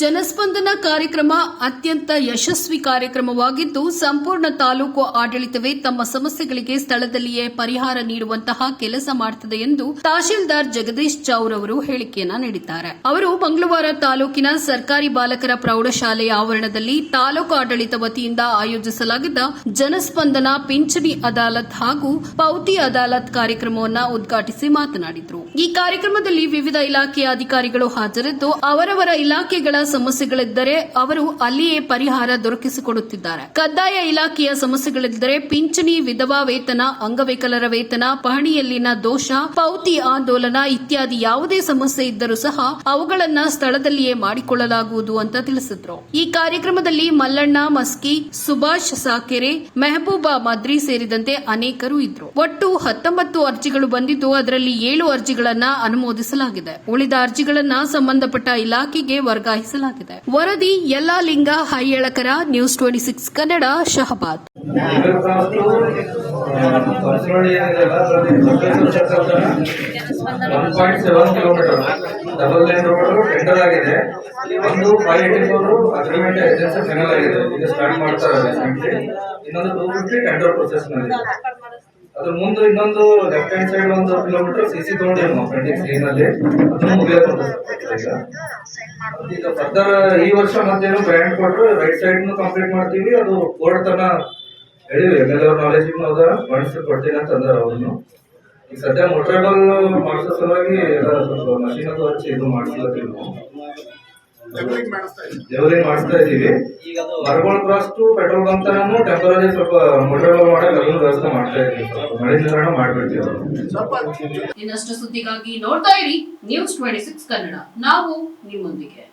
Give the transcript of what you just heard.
ಜನಸ್ಪಂದನ ಕಾರ್ಯಕ್ರಮ ಅತ್ಯಂತ ಯಶಸ್ವಿ ಕಾರ್ಯಕ್ರಮವಾಗಿದ್ದು, ಸಂಪೂರ್ಣ ತಾಲೂಕು ಆಡಳಿತವೇ ತಮ್ಮ ಸಮಸ್ಯೆಗಳಿಗೆ ಸ್ಥಳದಲ್ಲಿಯೇ ಪರಿಹಾರ ನೀಡುವಂತಹ ಕೆಲಸ ಮಾಡುತ್ತದೆ ಎಂದು ತಹಶೀಲ್ದಾರ್ ಜಗದೀಶ್ ಚೌರ್ ಅವರು ಹೇಳಿಕೆಯನ್ನ ನೀಡಿದ್ದಾರೆ. ಅವರು ಮಂಗಳವಾರ ತಾಲೂಕಿನ ಸರ್ಕಾರಿ ಬಾಲಕರ ಪ್ರೌಢಶಾಲೆಯ ಆವರಣದಲ್ಲಿ ತಾಲೂಕು ಆಡಳಿತ ವತಿಯಿಂದ ಆಯೋಜಿಸಲಾಗಿದ್ದ ಜನಸ್ಪಂದನ ಪಿಂಚಣಿ ಅದಾಲತ್ ಹಾಗೂ ಪೌತಿ ಅದಾಲತ್ ಕಾರ್ಯಕ್ರಮವನ್ನು ಉದ್ಘಾಟಿಸಿ ಮಾತನಾಡಿದರು. ಈ ಕಾರ್ಯಕ್ರಮದಲ್ಲಿ ವಿವಿಧ ಇಲಾಖೆಯ ಅಧಿಕಾರಿಗಳು ಹಾಜರಿದ್ದು, ಅವರವರ ಇಲಾಖೆಗಳ ಸಮಸ್ಯೆಗಳಿದ್ದರೆ ಅವರು ಅಲ್ಲಿಯೇ ಪರಿಹಾರ ದೊರಕಿಸಿಕೊಡುತ್ತಿದ್ದಾರೆ. ಕಡ್ಡಾಯ ಇಲಾಖೆಯ ಸಮಸ್ಯೆಗಳಿದ್ದರೆ ಪಿಂಚಣಿ, ವಿಧವಾ ವೇತನ, ಅಂಗವಿಕಲರ ವೇತನ, ಪಹಣಿಯಲ್ಲಿನ ದೋಷ, ಪೌತಿ ಆಂದೋಲನ ಇತ್ಯಾದಿ ಯಾವುದೇ ಸಮಸ್ಯೆ ಇದ್ದರೂ ಸಹ ಅವುಗಳನ್ನ ಸ್ಥಳದಲ್ಲಿಯೇ ಮಾಡಿಕೊಳ್ಳಲಾಗುವುದು ಅಂತ ತಿಳಿಸಿದ್ರು. ಈ ಕಾರ್ಯಕ್ರಮದಲ್ಲಿ ಮಲ್ಲಣ್ಣ, ಮಸ್ಕಿ, ಸುಭಾಷ್ ಸಾಕೆರೆ, ಮೆಹಬೂಬಾ ಮದ್ರಿ ಸೇರಿದಂತೆ ಅನೇಕರು ಇದ್ರು. ಒಟ್ಟು ಹತ್ತೊಂಬತ್ತು ಅರ್ಜಿಗಳು ಬಂದಿದ್ದು ಅದರಲ್ಲಿ ಏಳು ಅರ್ಜಿಗಳನ್ನ ಅನುಮೋದಿಸಲಾಗಿದೆ. ಉಳಿದ ಅರ್ಜಿಗಳನ್ನ ಸಂಬಂಧಪಟ್ಟ ಇಲಾಖೆಗೆ ವರ್ಗಾಯಿಸಲಾಗಿದೆ. ವರದಿ Yallalinga Haiyalkar, news twenty six Kannada, Shahabad. Double line road tender ಆಗಿದೆ. ಒಂದು five eighty four agreement agency final ಆಗಿದೆ ಈಗ ಸ್ಟಾರ್ಟ್ ಮಾಡ್ತಾರೆ ಇನ್ನೊಂದು ಟೂ ಫಿಫ್ಟಿ ಟೆಂಡರ್ ಪ್ರೊಸೆಸ್ನಲ್ಲಿ ಅದ್ರ ಮುಂದೆ ಇನ್ನೊಂದು ಲೆಫ್ಟ್ ಹ್ಯಾಂಡ್ ಸೈಡ್ ಒಂದು ಕಿಲೋಮೀಟರ್ ಸಿ ಸಿ ತಗೊಂಡಿವಿ ನಾವು ಪೆಂಡಿಂಗ್ ಸ್ಕ್ರೀನ್ ಅಲ್ಲಿ. ಅದನ್ನು ಮುಗಿಯಕ್ಕೆ ಈಗ. ಫರ್ದರ್ ಈ ವರ್ಷ ಮತ್ತೇನು ಬ್ರ್ಯಾಂಡ್ ಕೊಟ್ಟರು ರೈಟ್ ಸೈಡ್ ಕಂಪ್ಲೀಟ್ ಮಾಡ್ತೀವಿ. ಅದು ಕೋರ್ಟ್ ತನ ಹೇಳಿವಿ ಎಂ ಎಲ್ ಅವ್ರ ನಾಲೆಜ್ ಅದ ಮಾಡಿಸಿ ಕೊಡ್ತೀನಿ ಅಂತ ಅಂದಾರ ಅವ್ರನ್ನು ಈಗ ಸದ್ಯ ಮೋಟ್ರೇಬಲ್ ಮಾಡಿಸೋ ಸಲುವಾಗಿ ಮಷೀನ್ ಅದು ಹಚ್ಚಿ ಇದು ಮಾಡಿಸ್ಲತ್ತೀವಿ ನಾವು ಲೆವೆಲಿಂಗ್ ಮಾಡಿಸ್ತಾ ಇದೀವಿ Maragol cross to petrol bunk ತನೂ temporary ಸ್ವಲ್ಪ ಮೋಟರ್ ಮಾಡಕ್ ಅದನ್ನು ವ್ಯವಸ್ಥೆ ಮಾಡ್ತಾ ಇದೀವಿ ಸ್ವಲ್ಪ ಮಳೆ ನಿಲ್ದಾಣ ಮಾಡ್ಬಿಡ್ತೀವಿ ಅವ್ರು. ಇನ್ನಷ್ಟು ಸುದ್ದಿಗಾಗಿ ನೋಡ್ತಾ ಇರಿ ನ್ಯೂಸ್ ಟ್ವೆಂಟಿ ಸಿಕ್ಸ್ ಕನ್ನಡ ನಾವು ನಿಮ್ಮೊಂದಿಗೆ.